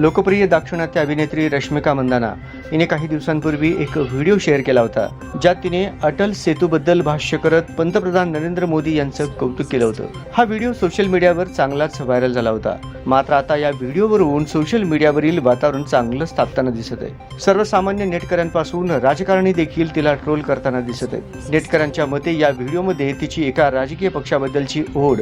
लोकप्रिय दाक्षिणात्य अभिनेत्री रश्मिका मंदाना हिने काही दिवसांपूर्वी एक व्हिडिओ शेअर केला होता ज्यात तिने अटल सेतूबद्दल भाष्य करत पंतप्रधान नरेंद्र मोदी यांचं कौतुक केलं होतं. हा व्हिडिओ सोशल मीडियावर चांगलाच व्हायरल झाला होता. मात्र आता या व्हिडिओवरून सोशल मीडियावरील वातावरण चांगलंच तापताना दिसत आहे. सर्वसामान्य नेटकऱ्यांपासून राजकारणी देखील तिला ट्रोल करताना दिसत आहे नेटकऱ्यांच्या मते या व्हिडिओमध्ये तिची एका राजकीय पक्षाबद्दलची ओढ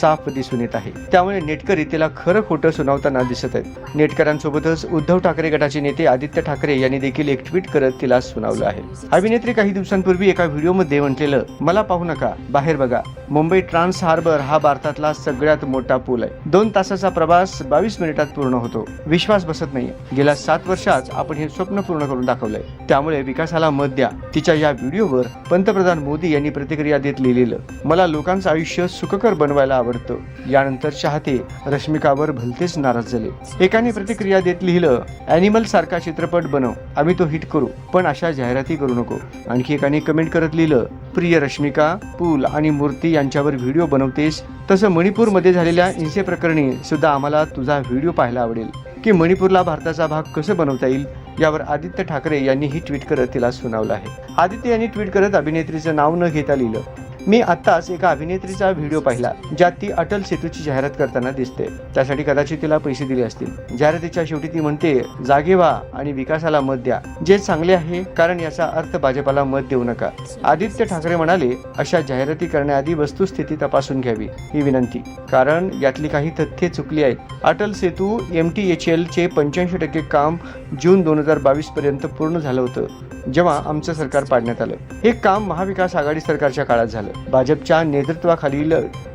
साफ दिसून येत आहे. त्यामुळे नेटकरी तिला खरं खोटं सुनावताना दिसत आहेत. नेटकऱ्यांसोबतच उद्धव ठाकरे गटाचे नेते आदित्य ठाकरे यांनी देखील एक ट्विट करत तिला सुनावलं आहे. अभिनेत्री काही दिवसांपूर्वी एका व्हिडिओमध्ये म्हटलेलं मला पाहू नका बाहेर बघा. मुंबई ट्रान्स हार्बर हा भारतातला सगळ्यात मोठा पूल आहे. दोन तासाचा प्रवास बावीस मिनिटात पूर्ण होतो. विश्वास बसत नाही गेल्या सात वर्षात आपण हे स्वप्न पूर्ण करून दाखवलंय. त्यामुळे विकासाला मत द्या. तिच्या या व्हिडिओवर पंतप्रधान मोदी यांनी प्रतिक्रिया देत लिहिलेलं मला लोकांचं आयुष्य सुखकर बनवायला आवडतं. यानंतर चाहते रश्मिकावर भलतेच नाराज झाले. एकाने प्रतिक्रिया देत लिहिलं अॅनिमल सारखा चित्रपट बनव आम्ही तो हिट करू पण अशा जाहिराती करू नको. आणखी एकाने कमेंट करत लिहिलं प्रिय रश्मिका पूल आणि मूर्ती यांच्यावर व्हिडिओ बनवतेस तसं मणिपूरमध्ये झालेल्या हिंसे प्रकरणी सुद्धा आम्हाला तुझा व्हिडिओ पाहायला आवडेल. की मणिपूरला भारताचा भाग कसं बनवता येईल यावर आदित्य ठाकरे यांनी ही ट्विट करत तिला सुनावलं आहे. आदित्य यांनी ट्विट करत अभिनेत्रीचं नाव न घेता लिहिलं मी आत्ताच एका अभिनेत्रीचा व्हिडिओ पाहिला ज्यात ती अटल सेतूची जाहिरात करताना दिसते. त्यासाठी कदाचित तिला पैसे दिले असतील. जाहिरातीच्या शेवटी ती म्हणते जागे व्हा आणि विकासाला मत द्या. जे चांगले आहे कारण याचा अर्थ भाजपाला मत देऊ नका. आदित्य ठाकरे म्हणाले अशा जाहिराती करण्याआधी वस्तुस्थिती तपासून घ्यावी. ही विनंती. कारण यातली काही तथ्ये चुकली आहेत. Atal Setu M T H L चे पंच्याऐंशी टक्के काम जून दोन हजार बावीस पर्यंत पूर्ण झालं होतं जेव्हा आमचं सरकार पाडण्यात आलं. हे काम महाविकास आघाडी सरकारच्या काळात झालं. भाजपच्या नेतृत्वाखालील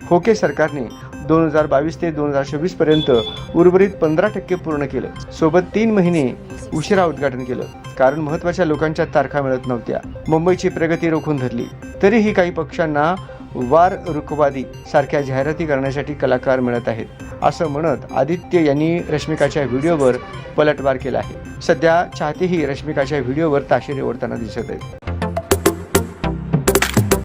खोके सरकारने दोन हजार बावीस ते दोन हजार चोवीसपर्यंत उर्वरित पंधरा टक्के पूर्ण केलं. सोबत तीन महिने उशिरा उद्घाटन केलं. कारण महत्त्वाच्या लोकांच्या तारखा मिळत नव्हत्या. मुंबईची प्रगती रोखून धरली. तरीही काही पक्षांना वार रुकवादी सारख्या जाहिराती करण्यासाठी कलाकार मिळत आहेत. असं म्हणत आदित्य यांनी रश्मिकाच्या व्हिडिओवर पलटवार केला आहे. सध्या चाहतेही रश्मिकाच्या व्हिडिओवर ताशेरे ओढताना दिसत आहेत.